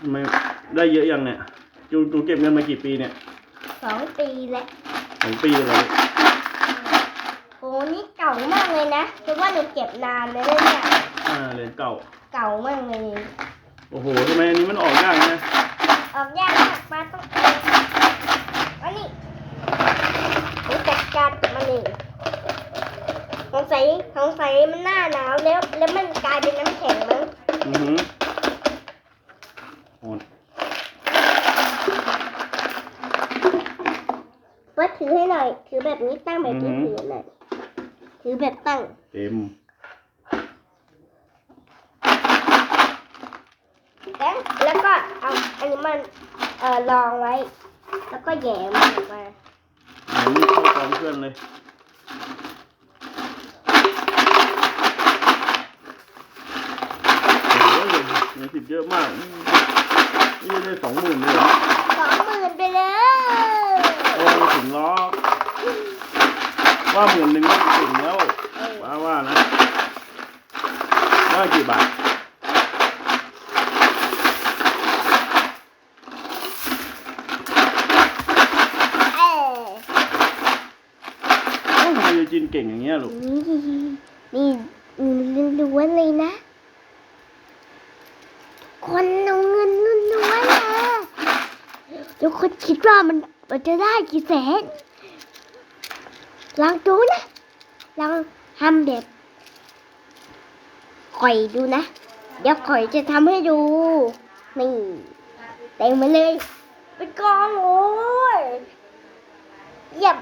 ทำไมได้เยอะยังเนี่ยจูนจูเก็บเงินมากี่ปีเนี่ยสองปีแล้วสองปีเลยโหนี่เก่ามากเลยนะเพราะว่าหนูเก็บนานเลยนะเนี่ยอ่าเหรียญเก่า เก่ามากเลย โอ้โหทำไมอันนี้มันออกยากนะออกยากมากป้าต้องเอาอันนี้หนูจัดการกับมันเองสงสัยสงสัยมันหน้าหนาวแล้ว แล้วมันกลายเป็นน้ำแข็งมั้งอือหือโหด ป้า ถือให้หน่อย ถือแบบนี้ตั้งแบบที่ถือหน่อย ถือแบบตั้ง เต็มแล้วแล้วก็เอาอันนี้มันเอ่อรองไว้ แล้วก็แหย่มันออกมาเหมือนมีเข้ากองเพื่อนเลยโอ้โหเงินสิบเยอะมากนี่ได้สองหมื่นเลยเหรอ สองหมื่นไปเลย โอ้ไม่ถึงล้อก ว่าหมื่นหนึ่งก็ถึงแล้วว่าว่านะว่ากี่บาทเออเอ้าทำไมยูจินเก่งอย่างเงี้ยลูก นี่นี่นี่ล้วนๆเลยนะ คนเอาเงินล้วนๆเลยทุกคนคิดว่ามันมันจะได้กี่แสน ลองดูนะ ลองทำแบบข่อยดูนะ เดี๋ยวข่อยจะทำให้ดู นี่เต็มมาเลย เป็นกองโอ้ยเยี่ยม